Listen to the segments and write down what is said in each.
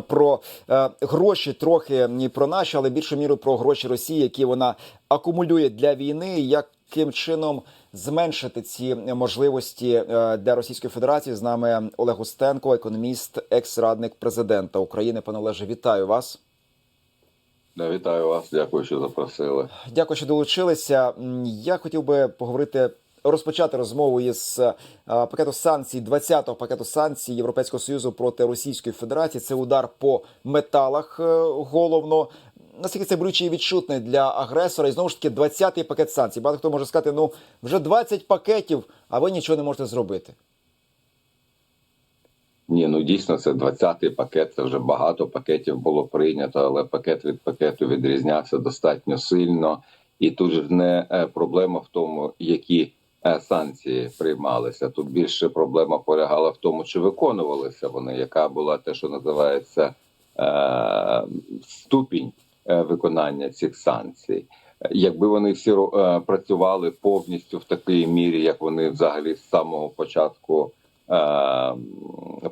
Про е, гроші трохи не про наші, але більшу міру про гроші Росії, які вона акумулює для війни. Яким чином зменшити ці можливості е, для Російської Федерації? З нами Олег Устенко, економіст, екс-радник президента України. Пане Олеже, вітаю вас. Да, вітаю вас, дякую, що запросили. Дякую, що долучилися. Я хотів би поговорити. Розпочати розмову із е, пакету санкцій 20-го пакету санкцій Європейського союзу проти Російської Федерації. Це удар по металах е, головно. Наскільки це болюче і відчутне для агресора, і знову ж таки 20-й пакет санкцій. Багато хто може сказати, ну вже 20 пакетів, а ви нічого не можете зробити. Ні, ну дійсно, це 20-й пакет. Це вже багато пакетів було прийнято, але пакет від пакету відрізнявся достатньо сильно. І тут ж не е, проблема в тому, які санкції приймалися. Тут більше проблема полягала в тому, чи виконувалися вони, яка була те, що називається е, ступінь е, виконання цих санкцій. Якби вони всі е, працювали повністю в такій мірі, як вони взагалі з самого початку е,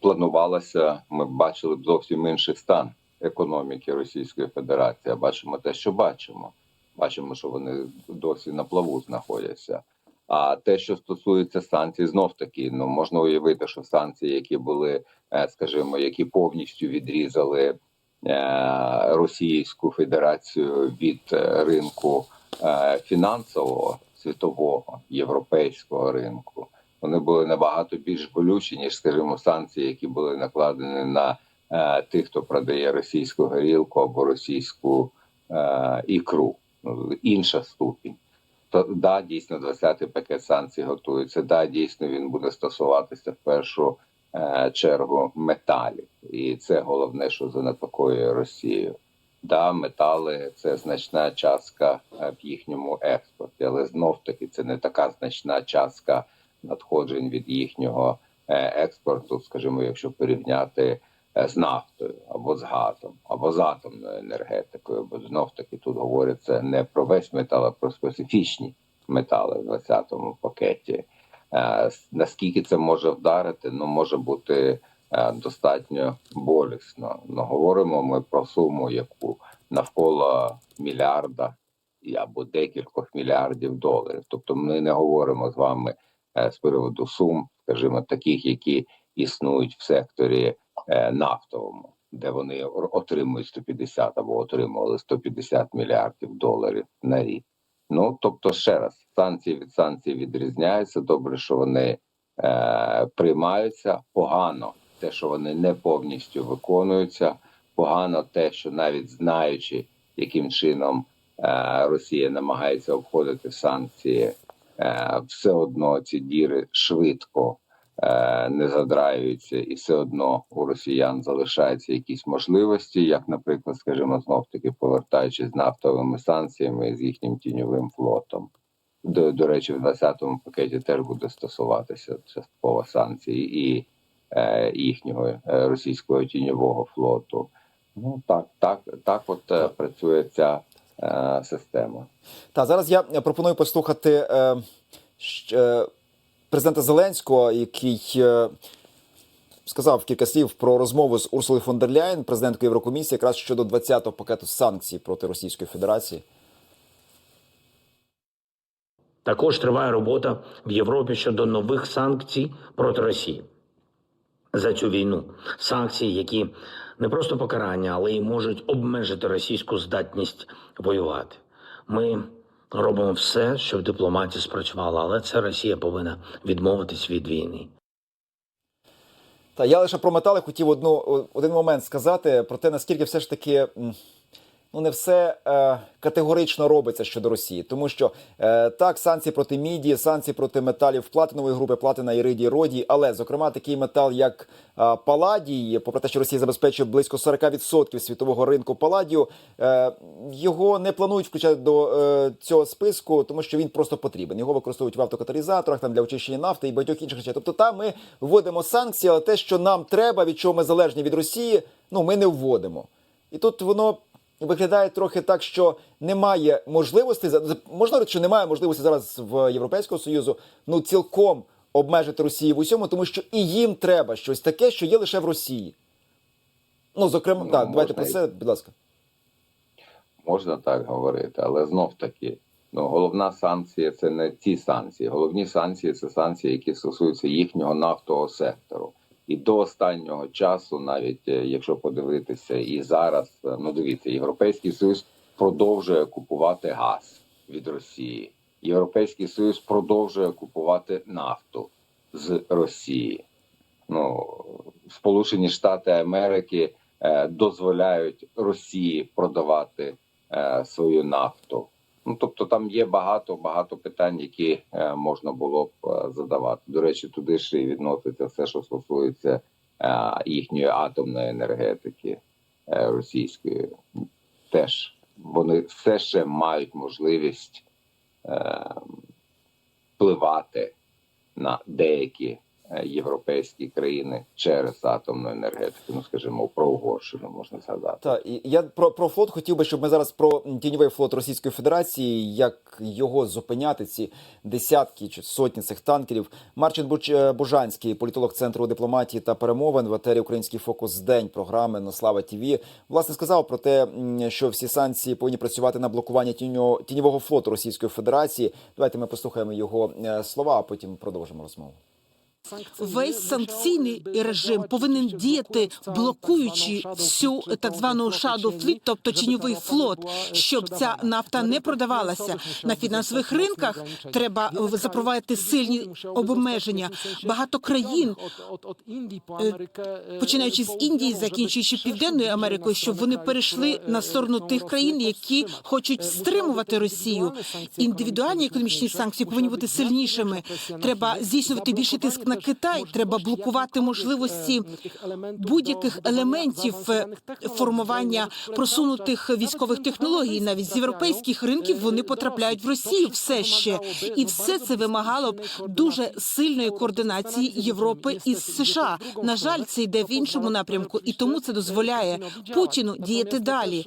планувалося, ми б бачили б зовсім інший стан економіки Російської Федерації. Бачимо те, що бачимо. Бачимо, що вони досі на плаву знаходяться. А те, що стосується санкцій, знов таки ну можна уявити, що санкції, які були, е, скажімо, які повністю відрізали е, Російську Федерацію від е, ринку фінансового світового європейського ринку, вони були набагато більш болючі, ніж, скажімо, санкції, які були накладені на тих, хто продає російську горілку або російську ікру. Ну, інша ступінь. То да, дійсно, 20-й пакет санкцій готується. Да, дійсно, він буде стосуватися в першу е, чергу металів, і це головне, що занепокоює Росію. Да, метали це значна частка е, в їхньому експорті, але знов таки це не така значна частка надходжень від їхнього е, експорту, скажімо, якщо порівняти з нафтою або з газом, або з атомною енергетикою. Бо знов таки тут говориться не про весь метал, а про специфічні метали в 20-му пакеті. Е, Наскільки це може вдарити, ну може бути е, достатньо болісно. Ну говоримо ми про суму, яку навколо мільярда або декількох мільярдів доларів. Тобто, ми не говоримо з вами е, з приводу сум, скажімо, таких, які існують в секторі нафтовому, де вони отримують 150 або отримували 150 мільярдів доларів на рік. Ну тобто, ще раз, санкції від санкцій відрізняються. Добре, що вони е, приймаються. Погано те, що вони не повністю виконуються. Погано те, що навіть знаючи, яким чином е, Росія намагається обходити санкції, е, все одно ці діри швидко е, не задраюються, і все одно у росіян залишаються якісь можливості, як, наприклад, скажімо, знов таки повертаючись з нафтовими санкціями з їхнім тіньовим флотом. До, до речі, в 20-му пакеті теж буде стосуватися частково санкцій і е, їхнього е, російського тіньового флоту. Ну так, так, так, от е, працює ця е, система. Та зараз я пропоную послухати е, щ- е, президента Зеленського, який е, сказав кілька слів про розмову з Урсулою фон дер Ляєн, президенткою Єврокомісії, якраз щодо 20-го пакету санкцій проти Російської Федерації. Також триває робота в Європі щодо нових санкцій проти Росії за цю війну. Санкції, які не просто покарання, але й можуть обмежити російську здатність воювати. Ми робимо все, щоб дипломатія спрацювала, але це Росія повинна відмовитись від війни. Та я лише про метали хотів одну один момент сказати про те, наскільки все ж таки. Ну, не все е, категорично робиться щодо Росії, тому що е, так, санкції проти міді, санкції проти металів платинової групи, платина іридій, родій, але зокрема такий метал, як е, паладій, попри те, що Росія забезпечує близько 40% світового ринку паладію, е, його не планують включати до е, цього списку, тому що він просто потрібен. Його використовують в автокаталізаторах, там для очищення нафти і багатьох інших речей. Тобто, там ми вводимо санкції, але те, що нам треба, від чого ми залежні від Росії, ну ми не вводимо. І тут воно виглядає трохи так, що немає можливості говорити, що немає можливості зараз в Європейського Союзу ну цілком обмежити Росію в усьому, тому що і їм треба щось таке, що є лише в Росії. Ну, зокрема, Ну, так, давайте про це, будь ласка. Можна так говорити, але знов таки, ну головна санкція це не ці санкції. Головні санкції це санкції, які стосуються їхнього нафтового сектору. І до останнього часу, навіть е, якщо подивитися, і зараз, е, ну дивіться, Європейський Союз продовжує купувати газ від Росії. Європейський Союз продовжує купувати нафту з Росії. Ну, Сполучені Штати Америки е, дозволяють Росії продавати свою нафту. Ну тобто там є багато багато питань, які е, можна було б е, задавати. До речі, туди ж і відноситься все, що стосується е, їхньої атомної енергетики російської. Теж вони все ще мають можливість впливати на деякі європейські країни через атомну енергетику. Ну скажімо, про Угорщину можна згадати. Так, і я про, про флот хотів би, щоб ми зараз про тіньовий флот Російської Федерації, як його зупиняти, ці десятки чи сотні цих танкерів. Марчин е, Бужанський, політолог центру дипломатії та перемовин в етері Український фокус день програми на Слава ТІВІ, власне сказав про те, що всі санкції повинні працювати на блокування тіньо, тіньового флоту Російської Федерації. Давайте ми послухаємо його е, слова, а потім продовжимо розмову. Весь санкційний режим повинен діяти, блокуючи всю так звану shadow fleet, тобто тіньовий флот, щоб ця нафта не продавалася на фінансових ринках. Треба запровадити сильні обмеження. Багато країн, починаючи з Індії, закінчуючи південною Америкою, щоб вони перейшли на сторону тих країн, які хочуть стримувати Росію. Індивідуальні економічні санкції повинні бути сильнішими. Треба здійснювати більший тиск на Китай. Треба блокувати можливості будь-яких елементів е, формування просунутих військових технологій. Навіть з європейських ринків вони потрапляють в Росію все ще, і все це вимагало б дуже сильної координації Європи із США. На жаль, це йде в іншому напрямку, і тому це дозволяє Путіну діяти далі.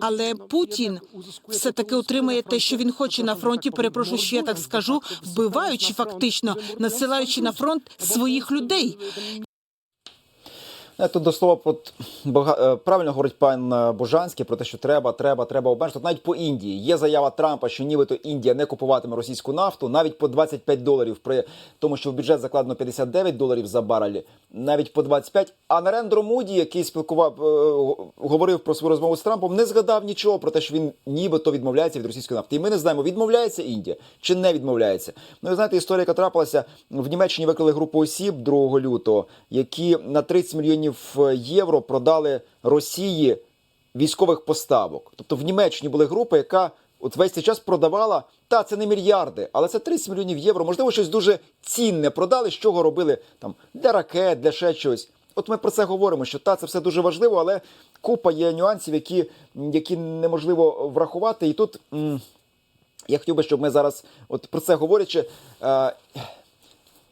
Але Путін все таки отримує те, що він хоче на фронті. Перепрошую, що я так скажу, вбиваючи фактично, насилаючи на фронт своїх людей. Е, Тут до слова, от, е, правильно говорить пан е, Божанський про те, що треба, треба, треба обмежити. Навіть по Індії є заява Трампа, що нібито Індія не купуватиме російську нафту, навіть по 25 доларів, при тому, що в бюджет закладено 59 доларів за барель, навіть по 25. А Нарендро Муді, який спілкував, говорив про свою розмову з Трампом, не згадав нічого про те, що він нібито відмовляється від російської нафти. І ми не знаємо, відмовляється Індія чи не відмовляється. Ну, ви знаєте, історія, яка трапилася в Німеччині, викрили групу осіб 2 лютого, які на 30 мільйонів євро продали Росії військових поставок. Тобто в Німеччині була група, яка от весь цей час продавала. Та це не мільярди, але це 30 мільйонів євро. Можливо, щось дуже цінне продали, з чого робили там для ракет, для ще чогось. От ми про це говоримо, що та це все дуже важливо, але купа є нюансів, які, які неможливо врахувати. І тут м, я хотів би, щоб ми зараз, от про це говорячи, е,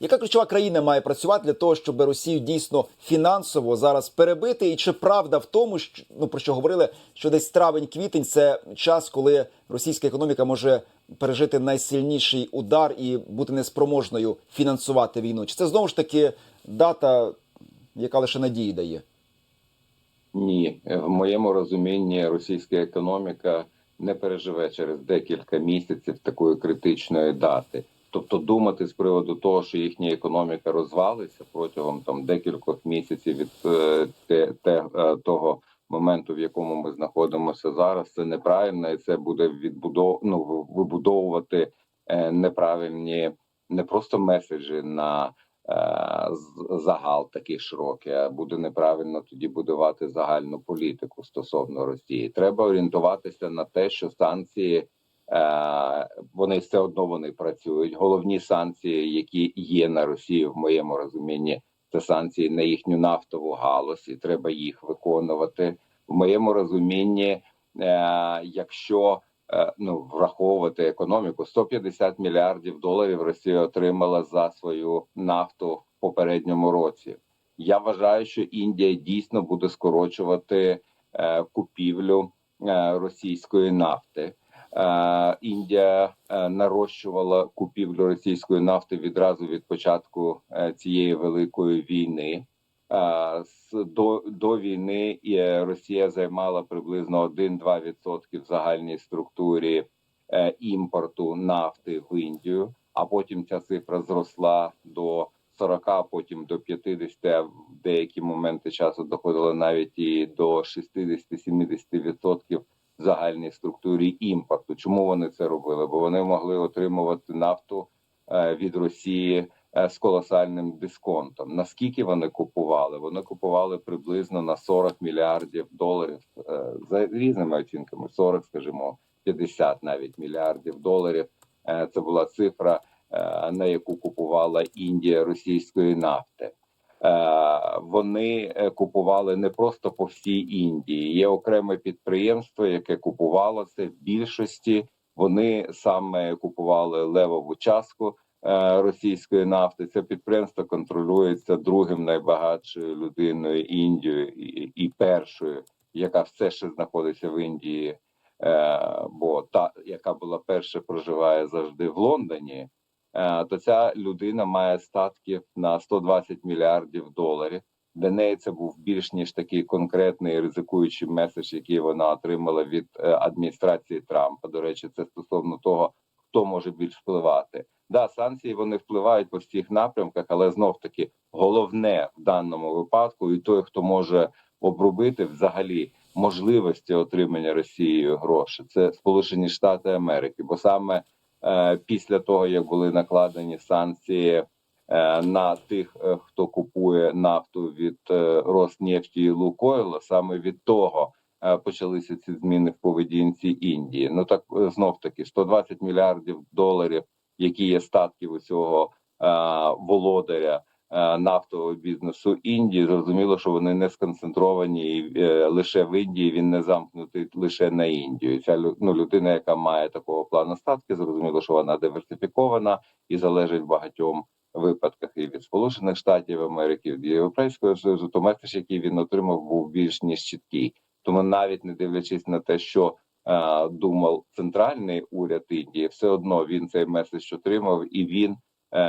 яка ключова країна має працювати для того, щоб Росію дійсно фінансово зараз перебити? І чи правда в тому, що ну про що говорили, що десь травень-квітень це час, коли російська економіка може пережити найсильніший удар і бути неспроможною фінансувати війну? Чи це знову ж таки дата, яка лише надії дає? Ні, в моєму розумінні російська економіка не переживе через декілька місяців такої критичної дати. Тобто думати з приводу того, що їхня економіка розвалиться протягом там декількох місяців від е, те, те, е, того моменту, в якому ми знаходимося зараз, це неправильно, і це буде відбудов... ну, вибудовувати е, неправильні не просто меседжі на загал такий широкий, а буде неправильно тоді будувати загальну політику стосовно Росії. Треба орієнтуватися на те, що санкції вони все одно вони працюють. Головні санкції, які є на Росію, в моєму розумінні, це санкції на їхню нафтову галузь, і треба їх виконувати. В моєму розумінні, е, якщо е, ну враховувати економіку, 150 мільярдів доларів Росія отримала за свою нафту в попередньому році. Я вважаю, що Індія дійсно буде скорочувати е, купівлю е, російської нафти. Е, Індія е, нарощувала купівлю російської нафти відразу від початку е, цієї великої війни. До, до війни Росія займала приблизно 1-2% в загальній структурі імпорту нафти в Індію, а потім ця цифра зросла до 40, потім до 50, а в деякі моменти часу доходило навіть і до 60-70% в загальній структурі імпорту. Чому вони це робили? Бо вони могли отримувати нафту е, від Росії е, з колосальним дисконтом. Наскільки вони купували? Вони купували приблизно на 40 мільярдів доларів е, за різними оцінками, 40, скажімо, 50 навіть мільярдів доларів. Це була цифра, на яку купувала Індія російської нафти. Е, Вони е, купували не просто по всій Індії. Є окреме підприємство, яке купувало це в більшості. Вони саме купували левову частку е, російської нафти. Це підприємство контролюється другим найбагатшою людиною Індією і, першою, яка все ще знаходиться в Індії. Бо та, яка була перша, проживає завжди в Лондоні. Е, то ця людина має статків на 120 мільярдів доларів. Для неї це був більш ніж такий конкретний ризикуючий меседж, який вона отримала від е, адміністрації Трампа. До речі, це стосовно того, хто може більш впливати. Да, санкції вони впливають по всіх напрямках, але знов таки головне в даному випадку, і той, хто може обробити взагалі можливості отримання Росією грошей, це Сполучені Штати Америки, бо саме після того як були накладені санкції е, на тих, е, хто купує нафту від е, Роснефті і Лукойла, саме від того е, почалися ці зміни в поведінці Індії. Ну так е, знов таки 120 мільярдів доларів, які є статків у цього е, володаря е, нафтового бізнесу Індії. Зрозуміло, що вони не сконцентровані е, лише в Індії. Він не замкнутий лише на Індію. Ця ну, людина, яка має такого плану статки, зрозуміло, що вона диверсифікована і залежить багатьом випадках і від Сполучених Штатів Америки, від Європейського Союзу, то меседж, який він отримав, був більш ніж чіткий. Тому навіть не дивлячись на те, що е, думав центральний уряд Індії, все одно він цей меседж отримав, і він е,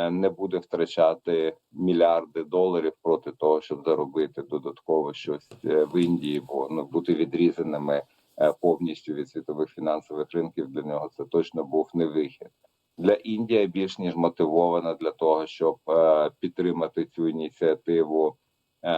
не буде втрачати мільярди доларів проти того, щоб заробити додатково щось е, в Індії, бо ну бути відрізаними е, повністю від світових фінансових ринків для нього це точно був не вихід. Для Індії більш ніж мотивована для того, щоб е, підтримати цю ініціативу е,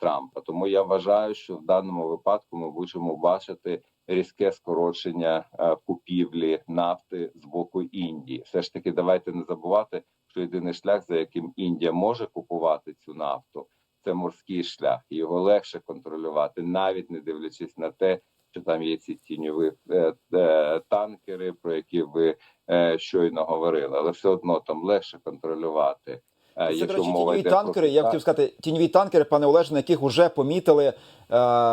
Трампа. Тому я вважаю, що в даному випадку ми будемо бачити різке скорочення е, купівлі нафти з боку Індії. Все ж таки, давайте не забувати, що єдиний шлях, за яким Індія може купувати цю нафту, це морський шлях. Його легше контролювати, навіть не дивлячись на те, що там є ці тіньові е, е, танкери, про які ви щойно говорили, але все одно там легше контролювати. Е, Це, до речі, тіньові танкери. Я хотів сказати, тіньові танкери, пане Олеже, на яких вже помітили е,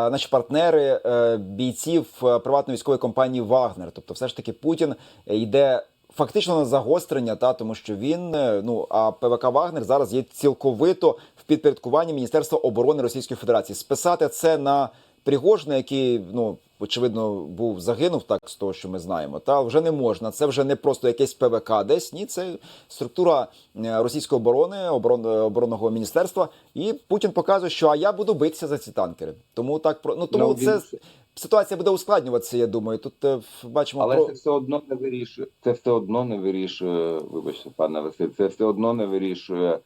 наші партнери е, бійців е, приватної військової компанії Вагнер. Тобто, все ж таки Путін йде фактично на загострення, та тому що він е, ну а ПВК Вагнер зараз є цілковито в підпорядкуванні Міністерства оборони Російської Федерації. Списати це на Пригожина, який ну. Очевидно, був загинув так з того, що ми знаємо. Та вже не можна. Це вже не просто якесь ПВК десь. Ні, це структура е, російської оборони, оборон, оборонного міністерства. І Путін показує, що а я буду битися за ці танкери. Тому так про ну тому Ну, це він- ситуація буде ускладнюватися. Я думаю. Тут е, бачимо Але про це все одно не вирішує. Це все одно не вирішує. Вибачте, пане Василь, це все одно не вирішує е,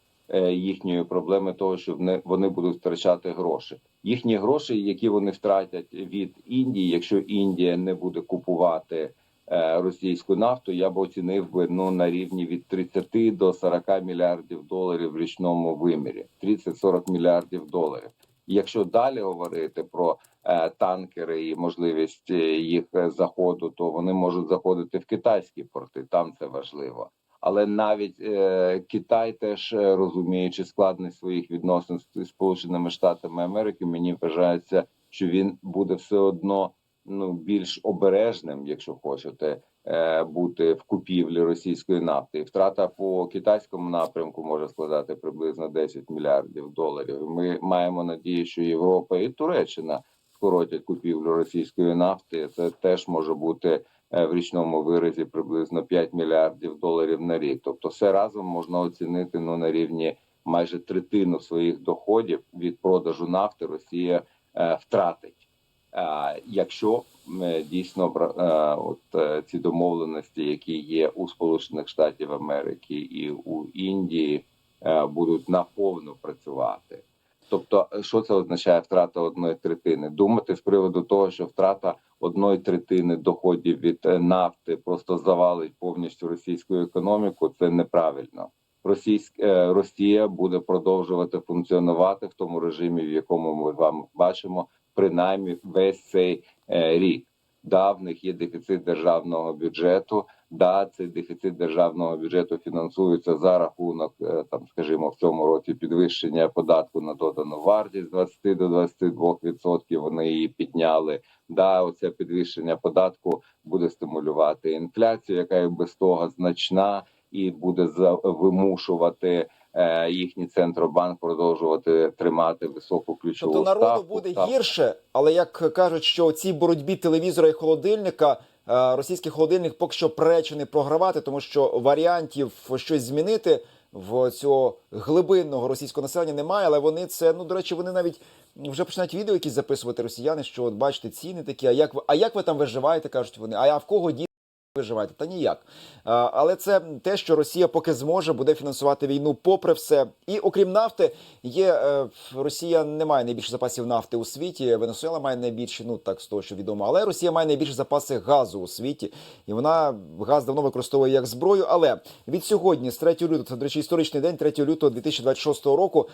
їхньої проблеми, того, що вони, будуть втрачати гроші. Їхні гроші, які вони втратять від Індії, якщо Індія не буде купувати е, російську нафту, я б оцінив би ну на рівні від 30 до 40 мільярдів доларів в річному вимірі. 30-40 мільярдів доларів. Якщо далі говорити про е, танкери і можливість е, їх е, заходу, то вони можуть заходити в китайські порти. Там це важливо. Але навіть е, Китай теж е, розуміючи складність своїх відносин з Сполученими Штатами Америки, мені вважається, що він буде все одно ну більш обережним, якщо хочете, е, бути в купівлі російської нафти. Втрата по китайському напрямку може складати приблизно 10 мільярдів доларів. Ми маємо надію, що Європа і Туреччина скоротять купівлю російської нафти. Це теж може бути в річному виразі приблизно 5 мільярдів доларів на рік. Тобто, все разом можна оцінити ну на рівні майже третину своїх доходів від продажу нафти Росія е, втратить. Е, Якщо е, дійсно е, от е, ці домовленості, які є у Сполучених Штатів Америки і у Індії, е, будуть наповну працювати. Тобто, е, що це означає втрата одної третини? Думати з приводу того, що втрата одної третини доходів від е, нафти просто завалить повністю російську економіку, це неправильно. Російськ, е, Росія буде продовжувати функціонувати в тому режимі, в якому ми вам бачимо, принаймні весь цей е, рік. Да, в них є дефіцит державного бюджету. Да, цей дефіцит державного бюджету фінансується за рахунок, е, там, скажімо, в цьому році підвищення податку на додану вартість з 20 до 22 відсотків. Вони її підняли. Да, оце підвищення податку буде стимулювати інфляцію, яка і без того значна, і буде вимушувати е, їхній центробанк продовжувати тримати високу ключову Тобто народу ставку. буде Ставку. гірше, але як кажуть, що у цій боротьбі телевізора і холодильника. Е, Російський холодильник поки що пречений програвати, тому що варіантів щось змінити в цього глибинного російського населення немає. Але вони це ну до речі, вони навіть вже починають відео якісь записувати росіяни. Що от бачите, ціни такі. А як ви а як ви там виживаєте? кажуть вони. А в кого діти виживаєте? Та ніяк. Але це те, що Росія поки зможе, буде фінансувати війну попри все. І окрім нафти, є е, Росія не має найбільше запасів нафти у світі. Венесуела має найбільше, ну так з того, що відомо. Але Росія має найбільше запаси газу у світі, і вона газ давно використовує як зброю. Але від сьогодні, з 3 лютого, це до речі, історичний день, 3 лютого 2026 року,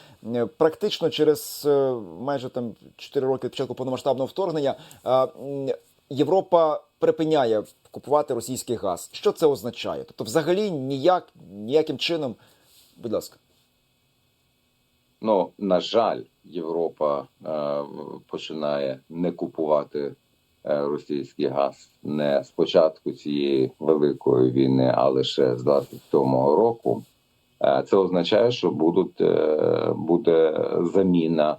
практично через е, майже там 4 роки від початку повномасштабного вторгнення. Європа припиняє купувати російський газ. Що це означає? Тобто, взагалі ніяк ніяким чином, будь ласка. Ну на жаль, Європа е, починає не купувати е, російський газ не з початку цієї великої війни, а лише з 27-го року. Е, це означає, що будуть, е, буде заміна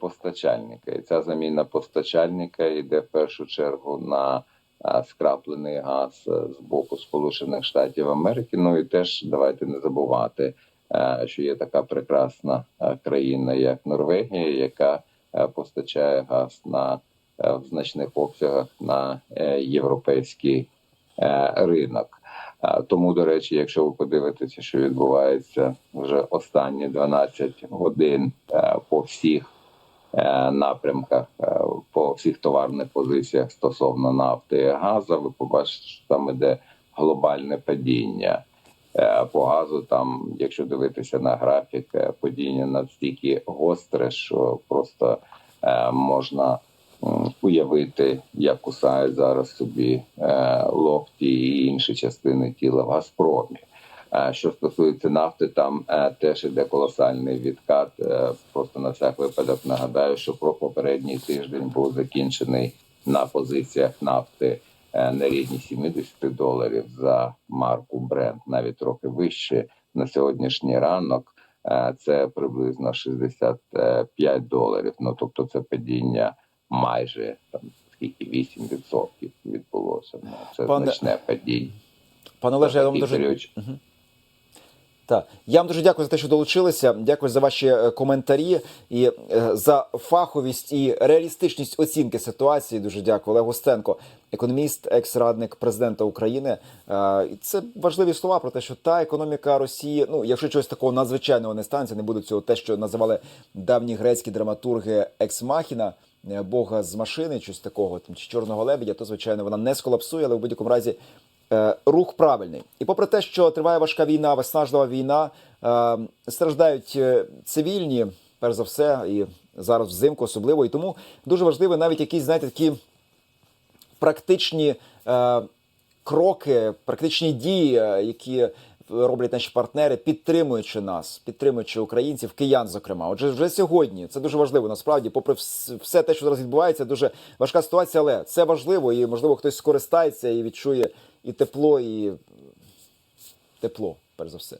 постачальника, і ця заміна постачальника йде в першу чергу на е, скраплений газ е, з боку Сполучених Штатів Америки. Ну і теж давайте не забувати е, що є така прекрасна е, країна, як Норвегія, яка е, постачає газ на е, в значних обсягах на е, європейський е, ринок. Е, Тому, до речі, якщо ви подивитеся, що відбувається вже останні 12 годин е, по всіх е, напрямках, е, по всіх товарних позиціях стосовно нафти і газу, ви побачите, що там іде глобальне падіння. Е, По газу там, якщо дивитися на графік, е, падіння настільки гостре, що просто е, можна уявити, як кусають зараз собі е, локті і інші частини тіла в Газпромі. Е, Що стосується нафти, там е, теж іде колосальний відкат. Е, Просто на всяк випадок нагадаю, що про попередній тиждень був закінчений на позиціях нафти на рівні 70 доларів за марку Brent, навіть трохи вище на сьогоднішній ранок. Це приблизно 65 доларів. Ну тобто, це падіння майже там скільки 8% відбулося. Ну це Пане- значне падіння. Пане Олеже, я вам дуже період. Так, я вам дуже дякую за те, що долучилися. Дякую за ваші е, коментарі і е, за фаховість і реалістичність оцінки ситуації. Дуже дякую. Олег Густенко, економіст, екс-радник президента України. Е, це важливі слова про те, що та економіка Росії, ну якщо чогось такого надзвичайного не станеться, не буде цього те, що називали давні грецькі драматурги екс-махіна. Бога з машини, щось такого там чи чорного лебедя, то звичайно вона не сколапсує, але в будь-якому разі рух правильний. І попри те, що триває важка війна, виснажлива війна, е, страждають е, цивільні, перш за все, і зараз взимку особливо. І тому дуже важливо навіть якісь, знаєте, такі практичні е, кроки, практичні дії, е, які роблять наші партнери, підтримуючи нас, підтримуючи українців, киян, зокрема. Отже, вже сьогодні це дуже важливо. Насправді, попри все те, що зараз відбувається, дуже важка ситуація, але це важливо, і можливо хтось скористається і відчує і тепло, і тепло, перш за все.